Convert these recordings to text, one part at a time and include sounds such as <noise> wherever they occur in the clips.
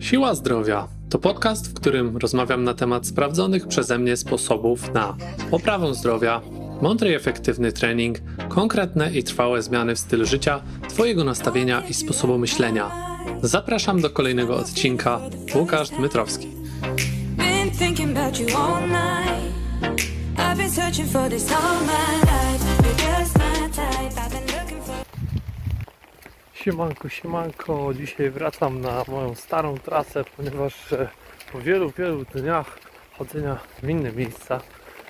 Siła Zdrowia to podcast, w którym rozmawiam na temat sprawdzonych przeze mnie sposobów na poprawę zdrowia, mądry i efektywny trening, konkretne i trwałe zmiany w stylu życia, Twojego nastawienia i sposobu myślenia. Zapraszam do kolejnego odcinka. Łukasz Dmytrowski. I've been searching for this all my life. You're Siemanko, siemanko. Dzisiaj wracam na moją starą trasę, ponieważ e, po wielu, wielu dniach chodzenia w inne miejsca,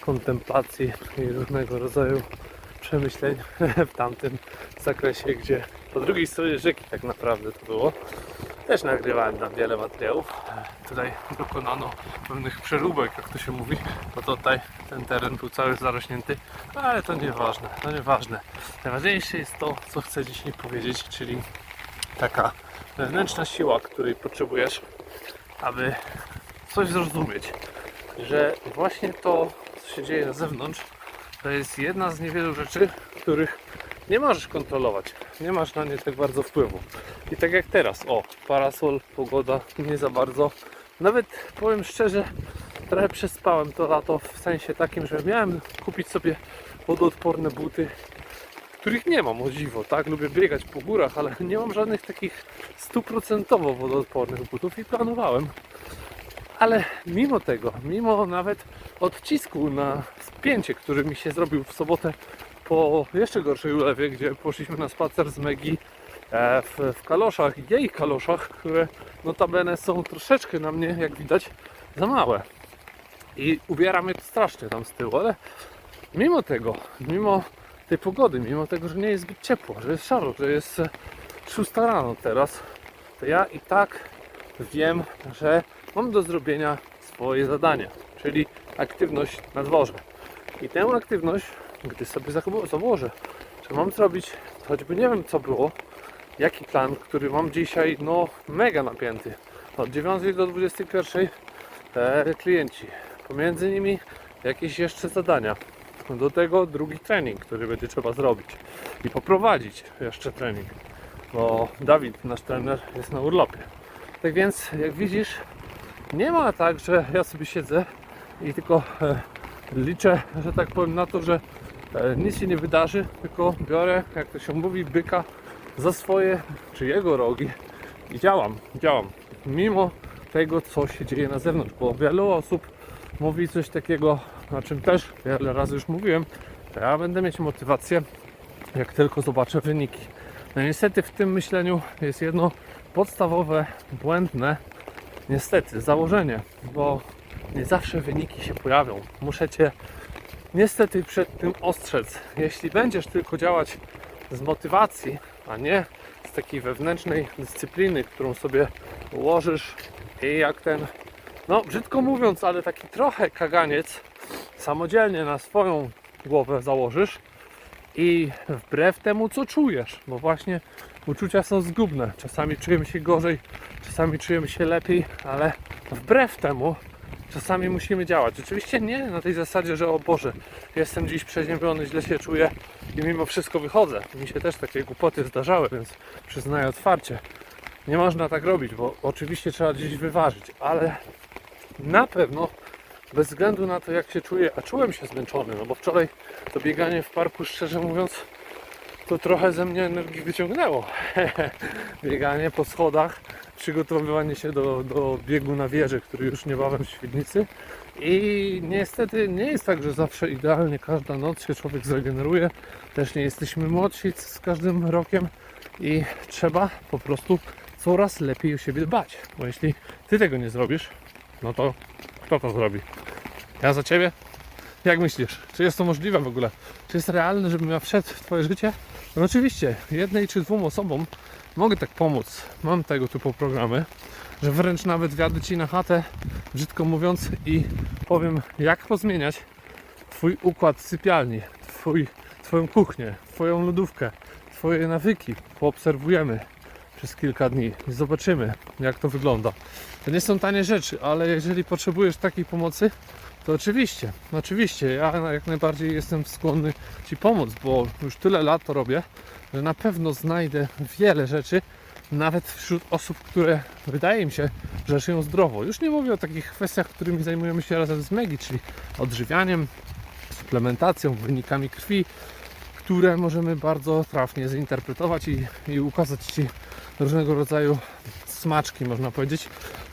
kontemplacji i różnego rodzaju przemyśleń <laughs> w tamtym zakresie, gdzie po drugiej stronie rzeki tak naprawdę to było. Też nagrywałem tam wiele materiałów. Tutaj dokonano pewnych przeróbek, jak to się mówi, bo tutaj ten teren był cały zarośnięty, ale to nieważne, to nieważne. Najważniejsze jest to, co chcę dzisiaj powiedzieć, czyli taka wewnętrzna siła, której potrzebujesz, aby coś zrozumieć, że właśnie to, co się dzieje na zewnątrz, to jest jedna z niewielu rzeczy, których nie możesz kontrolować. Nie masz na nie tak bardzo wpływu. I tak jak teraz, o, parasol, pogoda, nie za bardzo. Nawet powiem szczerze, trochę przespałem to lato w sensie takim, że miałem kupić sobie wodoodporne buty, których nie mam o dziwo, tak? Lubię biegać po górach, ale <laughs> nie mam żadnych takich stuprocentowo wodoodpornych butów i planowałem. Ale mimo tego, mimo nawet odcisku na spięcie, który mi się zrobił w sobotę po jeszcze gorszej ulewie, gdzie poszliśmy na spacer z Megi w, w kaloszach, jej kaloszach, które notabene są troszeczkę na mnie, jak widać, za małe. I ubiera mnie to strasznie tam z tyłu, ale mimo tego, mimo tej pogody, mimo tego, że nie jest zbyt ciepło, że jest szaro, że jest e, 6 rano teraz, to ja i tak wiem, że mam do zrobienia swoje zadanie, czyli aktywność na dworze. I tę aktywność, gdy sobie założę, że mam zrobić, choćby nie wiem co było, jaki plan, który mam dzisiaj, no mega napięty. Od 9 do 21 te klienci. Pomiędzy nimi jakieś jeszcze zadania. Do tego drugi trening, który będzie trzeba zrobić. I poprowadzić jeszcze trening. Bo Dawid, nasz trener, jest na urlopie. Tak więc, jak widzisz, nie ma tak, że ja sobie siedzę i tylko e, liczę, że tak powiem, na to, że e, nic się nie wydarzy, tylko biorę, jak to się mówi, byka za swoje czy jego rogi i działam, działam. Mimo tego, co się dzieje na zewnątrz, bo wielu osób mówi coś takiego, o czym też wiele razy już mówiłem, ja będę mieć motywację, jak tylko zobaczę wyniki. No niestety w tym myśleniu jest jedno podstawowe, błędne, niestety, założenie, bo nie zawsze wyniki się pojawią. Muszę Cię niestety przed tym ostrzec. Jeśli będziesz tylko działać z motywacji, a nie z takiej wewnętrznej dyscypliny, którą sobie ułożysz i jak ten, no brzydko mówiąc, ale taki trochę kaganiec samodzielnie na swoją głowę założysz i wbrew temu, co czujesz, bo właśnie uczucia są zgubne. Czasami czujemy się gorzej, czasami czujemy się lepiej, ale wbrew temu czasami musimy działać. Oczywiście nie na tej zasadzie, że o Boże, jestem dziś przeziębiony, źle się czuję i mimo wszystko wychodzę. Mi się też takie głupoty zdarzały, więc przyznaję otwarcie. Nie można tak robić, bo oczywiście trzeba gdzieś wyważyć, ale na pewno bez względu na to, jak się czuję, a czułem się zmęczony, no bo wczoraj to bieganie w parku, szczerze mówiąc, to trochę ze mnie energii wyciągnęło. <laughs> bieganie po schodach, przygotowywanie się do, do biegu na wieży, który już niebawem w Świdnicy. I niestety nie jest tak, że zawsze idealnie każda noc się człowiek zregeneruje. Też nie jesteśmy młodsi z każdym rokiem i trzeba po prostu coraz lepiej o siebie dbać. Bo jeśli ty tego nie zrobisz, no to kto to zrobi? Ja za ciebie? Jak myślisz? Czy jest to możliwe w ogóle? Czy jest realne, żebym ja wszedł w twoje życie? No oczywiście, jednej czy dwóm osobom mogę tak pomóc. Mam tego typu programy, że wręcz nawet wjadę ci na chatę, brzydko mówiąc, i powiem, jak pozmieniać twój układ sypialni, twój, twoją kuchnię, twoją lodówkę, twoje nawyki. Poobserwujemy przez kilka dni i zobaczymy, jak to wygląda. To nie są tanie rzeczy, ale jeżeli potrzebujesz takiej pomocy, to oczywiście, oczywiście, ja jak najbardziej jestem skłonny Ci pomóc, bo już tyle lat to robię, że na pewno znajdę wiele rzeczy, nawet wśród osób, które wydaje mi się, że żyją zdrowo. Już nie mówię o takich kwestiach, którymi zajmujemy się razem z Megi, czyli odżywianiem, suplementacją, wynikami krwi, które możemy bardzo trafnie zinterpretować i, i ukazać Ci różnego rodzaju smaczki, można powiedzieć,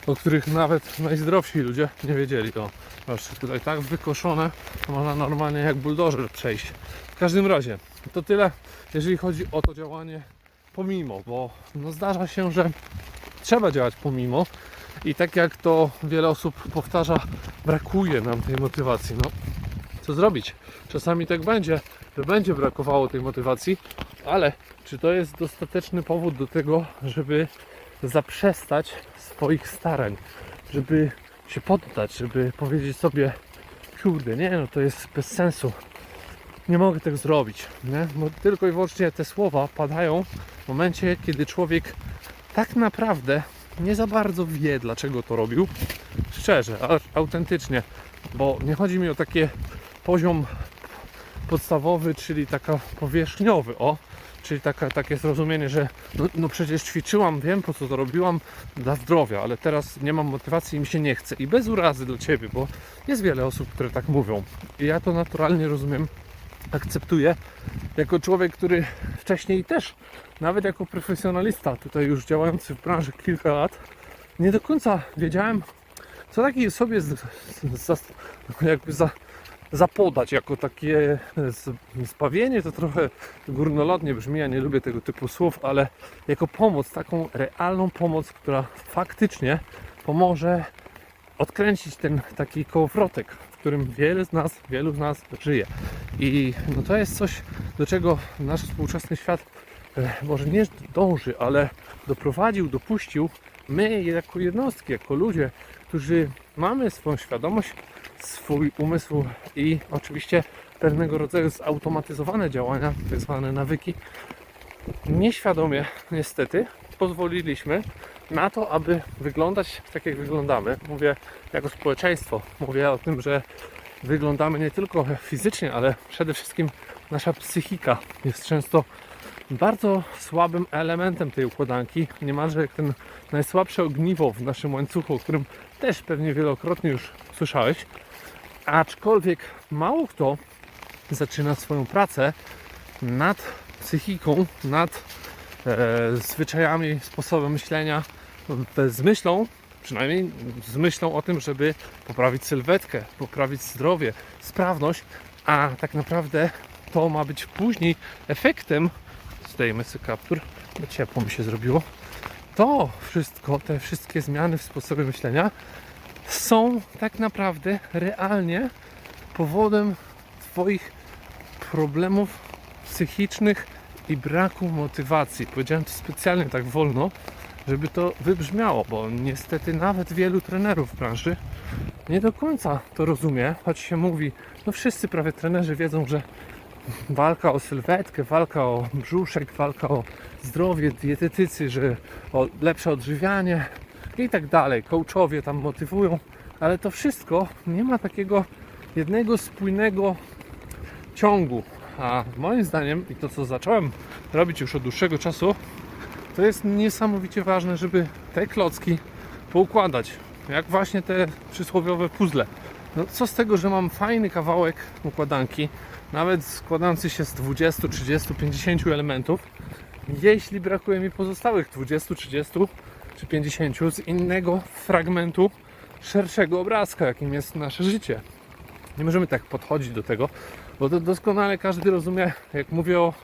o których nawet najzdrowsi ludzie nie wiedzieli. O, proszę, tutaj tak wykoszone, to można normalnie jak buldożer przejść. W każdym razie, to tyle, jeżeli chodzi o to działanie pomimo, bo no zdarza się, że trzeba działać pomimo i tak jak to wiele osób powtarza, brakuje nam tej motywacji. No, co zrobić? Czasami tak będzie, że będzie brakowało tej motywacji, ale czy to jest dostateczny powód do tego, żeby zaprzestać swoich starań, żeby się poddać, żeby powiedzieć sobie, kurde, nie, no to jest bez sensu. Nie mogę tego zrobić, nie? Bo tylko i wyłącznie te słowa padają w momencie, kiedy człowiek tak naprawdę nie za bardzo wie, dlaczego to robił. Szczerze, autentycznie, bo nie chodzi mi o taki poziom podstawowy, czyli taka powierzchniowy, o, czyli taka, takie zrozumienie, że no, no przecież ćwiczyłam, wiem po co to robiłam dla zdrowia, ale teraz nie mam motywacji i mi się nie chce. I bez urazy dla Ciebie, bo jest wiele osób, które tak mówią. I ja to naturalnie rozumiem, akceptuję. Jako człowiek, który wcześniej też, nawet jako profesjonalista, tutaj już działający w branży kilka lat, nie do końca wiedziałem, co takiej sobie z, z, z, jakby za, zapodać jako takie zbawienie, to trochę górnolotnie brzmi, ja nie lubię tego typu słów, ale jako pomoc, taką realną pomoc, która faktycznie pomoże odkręcić ten taki kołowrotek, w którym wiele z nas, wielu z nas żyje. I no to jest coś, do czego nasz współczesny świat e, może nie dąży, ale doprowadził, dopuścił my jako jednostki, jako ludzie, którzy mamy swoją świadomość, swój umysł i oczywiście pewnego rodzaju zautomatyzowane działania, tak zwane nawyki, nieświadomie niestety pozwoliliśmy na to, aby wyglądać tak jak wyglądamy. Mówię jako społeczeństwo, mówię o tym, że wyglądamy nie tylko fizycznie, ale przede wszystkim nasza psychika jest często bardzo słabym elementem tej układanki, niemalże jak ten najsłabsze ogniwo w naszym łańcuchu, o którym też pewnie wielokrotnie już słyszałeś. Aczkolwiek mało kto zaczyna swoją pracę nad psychiką, nad e, zwyczajami, sposobem myślenia, z myślą, przynajmniej z myślą o tym, żeby poprawić sylwetkę, poprawić zdrowie, sprawność, a tak naprawdę to ma być później efektem, zdejmę sobie kaptur, bo ciepło mi się zrobiło, to wszystko, te wszystkie zmiany w sposobie myślenia są tak naprawdę realnie powodem Twoich problemów psychicznych i braku motywacji. Powiedziałem to specjalnie tak wolno, żeby to wybrzmiało, bo niestety nawet wielu trenerów w branży nie do końca to rozumie, choć się mówi, no wszyscy prawie trenerzy wiedzą, że walka o sylwetkę, walka o brzuszek, walka o zdrowie, dietetycy, że o lepsze odżywianie i tak dalej. Coachowie tam motywują, ale to wszystko nie ma takiego jednego spójnego ciągu. A moim zdaniem, i to co zacząłem robić już od dłuższego czasu, to jest niesamowicie ważne, żeby te klocki poukładać. Jak właśnie te przysłowiowe puzzle. No co z tego, że mam fajny kawałek układanki, nawet składający się z 20, 30, 50 elementów, jeśli brakuje mi pozostałych 20, 30 czy 50 z innego fragmentu szerszego obrazka, jakim jest nasze życie. Nie możemy tak podchodzić do tego, bo to doskonale każdy rozumie, jak mówię o,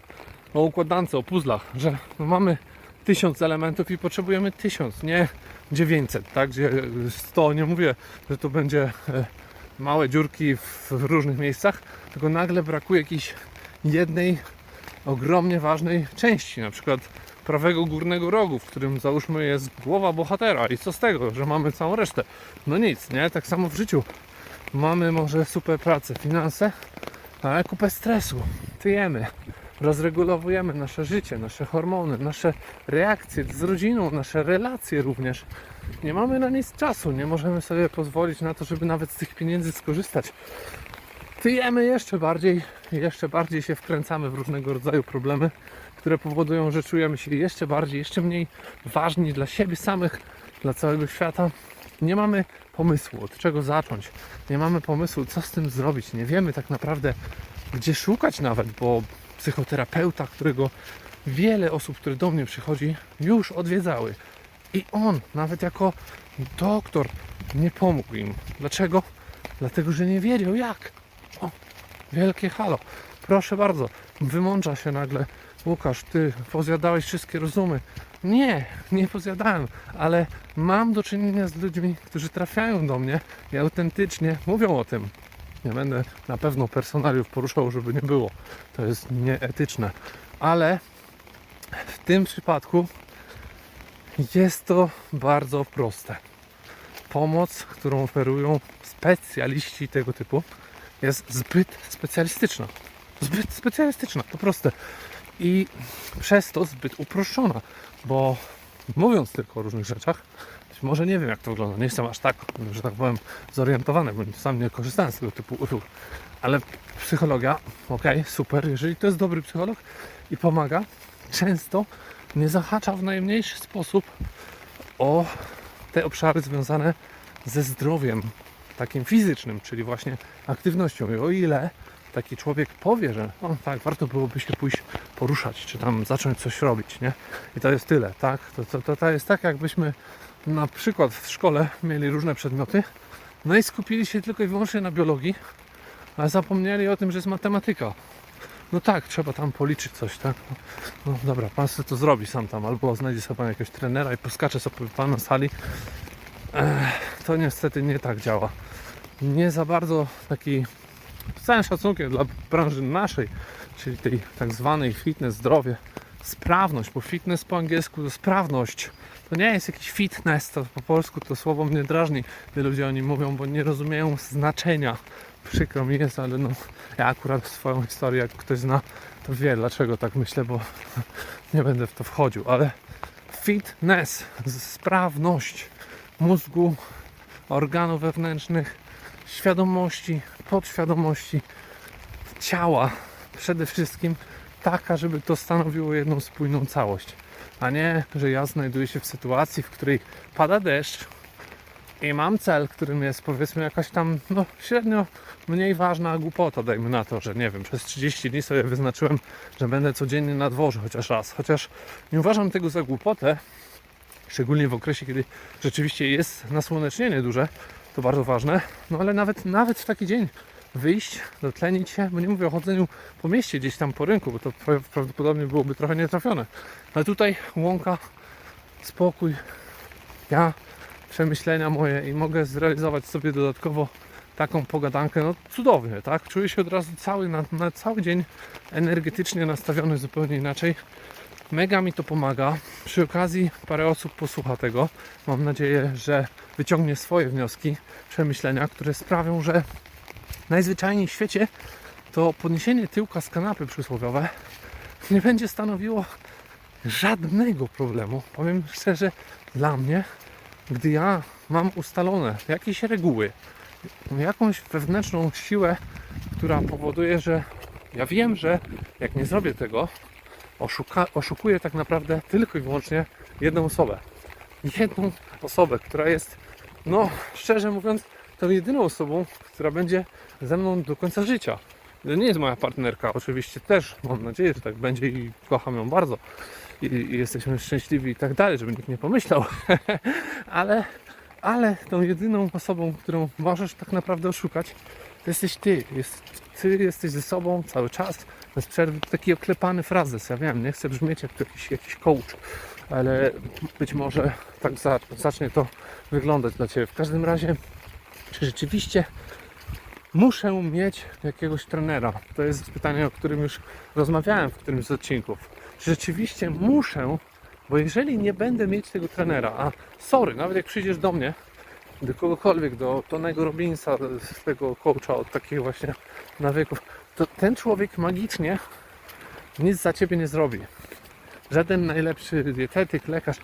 o układance, o puzzlach, że no mamy tysiąc elementów i potrzebujemy tysiąc, nie 900, tak? Gdzie 100, nie mówię, że to będzie e, małe dziurki w różnych miejscach, tylko nagle brakuje jakiejś jednej ogromnie ważnej części, na przykład prawego górnego rogu, w którym załóżmy jest głowa bohatera i co z tego, że mamy całą resztę? No nic, nie? Tak samo w życiu. Mamy może super pracę, finanse, ale kupę stresu. Tyjemy, rozregulowujemy nasze życie, nasze hormony, nasze reakcje z rodziną, nasze relacje również. Nie mamy na nic czasu, nie możemy sobie pozwolić na to, żeby nawet z tych pieniędzy skorzystać. Tyjemy jeszcze bardziej, jeszcze bardziej się wkręcamy w różnego rodzaju problemy, które powodują, że czujemy się jeszcze bardziej, jeszcze mniej ważni dla siebie samych, dla całego świata. Nie mamy pomysłu, od czego zacząć. Nie mamy pomysłu, co z tym zrobić. Nie wiemy tak naprawdę, gdzie szukać nawet, bo psychoterapeuta, którego wiele osób, które do mnie przychodzi, już odwiedzały. I on, nawet jako doktor, nie pomógł im. Dlaczego? Dlatego, że nie wiedział jak. O, wielkie halo. Proszę bardzo, wymądrza się nagle. Łukasz, ty pozjadałeś wszystkie rozumy. Nie, nie pozjadałem, ale mam do czynienia z ludźmi, którzy trafiają do mnie i autentycznie mówią o tym. Nie będę na pewno personaliów poruszał, żeby nie było. To jest nieetyczne. Ale w tym przypadku jest to bardzo proste. Pomoc, którą oferują specjaliści tego typu, jest zbyt specjalistyczna. Zbyt specjalistyczna, to proste. I przez to zbyt uproszczona, bo mówiąc tylko o różnych rzeczach, być może nie wiem jak to wygląda, nie jestem aż tak, że tak powiem, zorientowany, bo sam nie korzystałem z tego typu usług. Ale psychologia, ok, super, jeżeli to jest dobry psycholog i pomaga, często nie zahacza w najmniejszy sposób o te obszary związane ze zdrowiem takim fizycznym, czyli właśnie aktywnością. I o ile taki człowiek powie, że o, tak, warto byłoby się pójść poruszać, czy tam zacząć coś robić, nie? I to jest tyle, tak? To, to, to, to jest tak, jakbyśmy na przykład w szkole mieli różne przedmioty, no i skupili się tylko i wyłącznie na biologii, a zapomnieli o tym, że jest matematyka. No tak, trzeba tam policzyć coś, tak? No dobra, pan sobie to zrobi sam tam, albo znajdzie sobie pan jakiegoś trenera i poskacze sobie pan na sali. Ech, to niestety nie tak działa. Nie za bardzo taki, z całym szacunkiem dla branży naszej, czyli tej tak zwanej fitness, zdrowie, sprawność, bo fitness po angielsku to sprawność. To nie jest jakiś fitness, to po polsku to słowo mnie drażni. Ludzie o nim mówią, bo nie rozumieją znaczenia. Przykro mi jest, ale no, ja akurat swoją historię, jak ktoś zna, to wie dlaczego tak myślę, bo <laughs> nie będę w to wchodził, ale fitness, sprawność mózgu, organów wewnętrznych, świadomości, podświadomości, ciała przede wszystkim taka, żeby to stanowiło jedną spójną całość, a nie, że ja znajduję się w sytuacji, w której pada deszcz i mam cel, którym jest powiedzmy jakaś tam no, średnio mniej ważna głupota, dajmy na to, że nie wiem, przez 30 dni sobie wyznaczyłem, że będę codziennie na dworze chociaż raz, chociaż nie uważam tego za głupotę, szczególnie w okresie, kiedy rzeczywiście jest nasłonecznienie duże, to bardzo ważne, no ale nawet, nawet w taki dzień wyjść, dotlenić się, bo nie mówię o chodzeniu po mieście, gdzieś tam po rynku, bo to pra- prawdopodobnie byłoby trochę nietrafione, ale tutaj łąka, spokój, ja, przemyślenia moje i mogę zrealizować sobie dodatkowo taką pogadankę, no cudownie, tak? Czuję się od razu cały, na, na cały dzień energetycznie nastawiony zupełnie inaczej. Mega mi to pomaga. Przy okazji parę osób posłucha tego. Mam nadzieję, że wyciągnie swoje wnioski, przemyślenia, które sprawią, że najzwyczajniej w świecie to podniesienie tyłka z kanapy przysłowiowe nie będzie stanowiło żadnego problemu. Powiem szczerze, dla mnie, gdy ja mam ustalone jakieś reguły, jakąś wewnętrzną siłę, która powoduje, że ja wiem, że jak nie zrobię tego, oszuka, oszukuję tak naprawdę tylko i wyłącznie jedną osobę. Jedną osobę, która jest, no szczerze mówiąc, tą jedyną osobą, która będzie ze mną do końca życia. To nie jest moja partnerka, oczywiście też mam nadzieję, że tak będzie i kocham ją bardzo. I, i jesteśmy szczęśliwi i tak dalej, żeby nikt nie pomyślał. <laughs> ale, ale tą jedyną osobą, którą możesz tak naprawdę oszukać, to jesteś ty. Jest, ty jesteś ze sobą cały czas, bez przerwy. Taki oklepany frazes, ja wiem, nie chcę brzmieć jak jakiś, jakiś coach, ale być może tak za, zacznie to wyglądać dla Ciebie. W każdym razie, rzeczywiście muszę mieć jakiegoś trenera? To jest pytanie, o którym już rozmawiałem w którymś z odcinków. Czy rzeczywiście muszę, bo jeżeli nie będę mieć tego trenera, a sorry, nawet jak przyjdziesz do mnie, do kogokolwiek, do Tonego Robinsa, tego coacha od takich właśnie nawyków, to ten człowiek magicznie nic za ciebie nie zrobi. Żaden najlepszy dietetyk, lekarz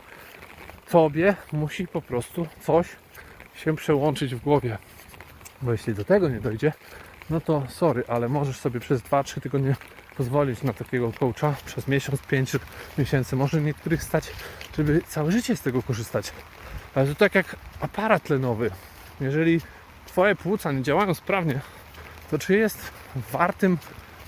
tobie musi po prostu coś się przełączyć w głowie. Bo jeśli do tego nie dojdzie, no to sorry, ale możesz sobie przez 2-3 tygodnie pozwolić na takiego coacha przez miesiąc, pięć miesięcy. Może niektórych stać, żeby całe życie z tego korzystać. Ale to tak jak aparat tlenowy. Jeżeli Twoje płuca nie działają sprawnie, to czy jest wartym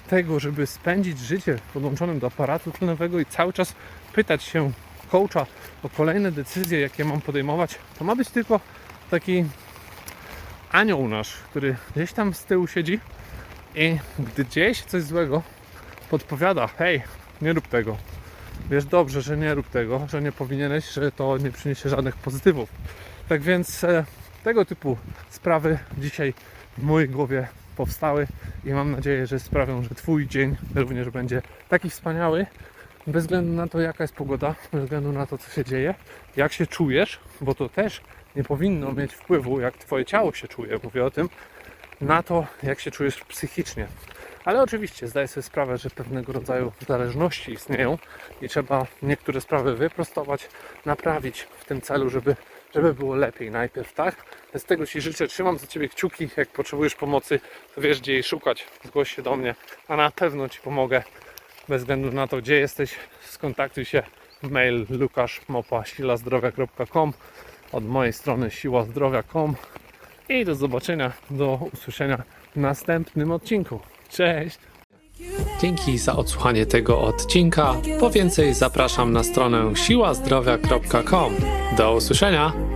tego, żeby spędzić życie podłączonym do aparatu tlenowego i cały czas pytać się coacha o kolejne decyzje, jakie mam podejmować, to ma być tylko taki anioł nasz, który gdzieś tam z tyłu siedzi i gdy dzieje się coś złego, podpowiada, hej, nie rób tego. Wiesz dobrze, że nie rób tego, że nie powinieneś, że to nie przyniesie żadnych pozytywów. Tak więc e, tego typu sprawy dzisiaj w mojej głowie powstały i mam nadzieję, że sprawią, że Twój dzień również będzie taki wspaniały, bez względu na to, jaka jest pogoda, bez względu na to, co się dzieje, jak się czujesz, bo to też nie powinno mieć wpływu, jak Twoje ciało się czuje, mówię o tym, na to, jak się czujesz psychicznie. Ale oczywiście zdaję sobie sprawę, że pewnego rodzaju zależności istnieją i trzeba niektóre sprawy wyprostować, naprawić w tym celu, żeby, żeby było lepiej najpierw, tak? Z tego Ci życzę, trzymam za Ciebie kciuki, jak potrzebujesz pomocy, to wiesz gdzie jej szukać, zgłoś się do mnie, a na pewno Ci pomogę, bez względu na to, gdzie jesteś, skontaktuj się w mail lukaszmopa.silazdrowia.com od mojej strony siłazdrowia.com i do zobaczenia, do usłyszenia w następnym odcinku. Cześć! Dzięki za odsłuchanie tego odcinka. Po więcej zapraszam na stronę siłazdrowia.com. Do usłyszenia!